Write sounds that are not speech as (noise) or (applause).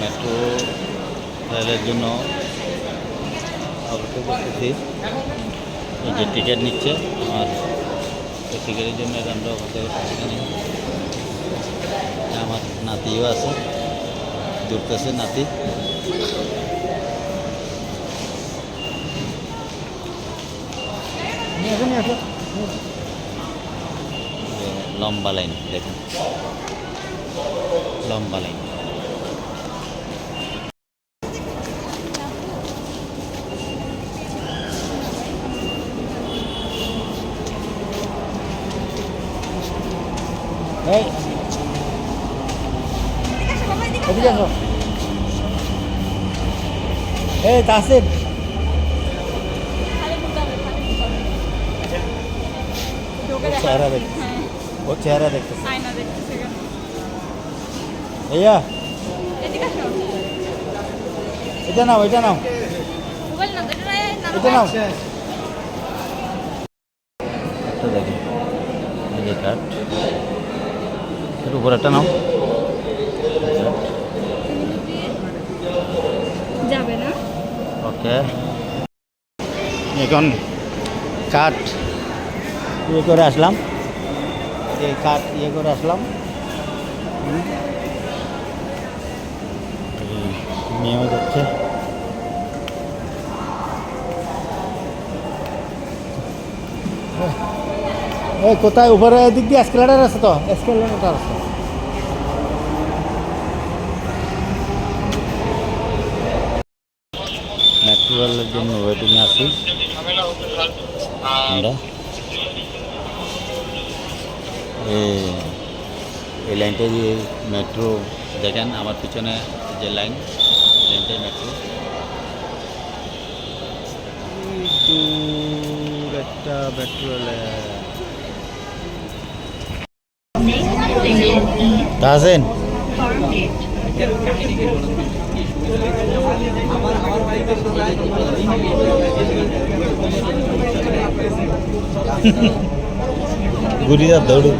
Metro রেলের জন্য যে টিকিট নিচ্ছে আমার টিকিটের জন্য আমার নাতিও আছে দূরতেছে নাতি। লম্বা লাইন দেখুন। লম্বা লাইন। এই। এদিকে আসো এই তাসির চেহারা দেখ ও চেহারা দেখতেছে আয়না দেখতেছে কেন ভাইয়া। এটা নাও এটা নাও। এটা নাও একটা দেখি। এই যে কাঠ। এর উপর একটা নাও। যাবে না। ওকে। এখন কাঠ। ইয়ে করে আসলাম। এই কাঠ ইয়ে করে আসলাম। এই যাচ্ছে এই কোথায়? উপরে দিক দিয়ে এসকেলেটার আছে তো? এসকেলেটার আছে। মেট্রোয়ালের জন্য ওয়েটিংয়ে আছি। আমরা। এই- এই লাইনটা যে মেট্রো দেখেন আমার পিছনে যে লাইন লাইনটাই মেট্রো একটা পেট্রোল তাহসেন। (laughs) ಗುರಿಯ ದೌಡು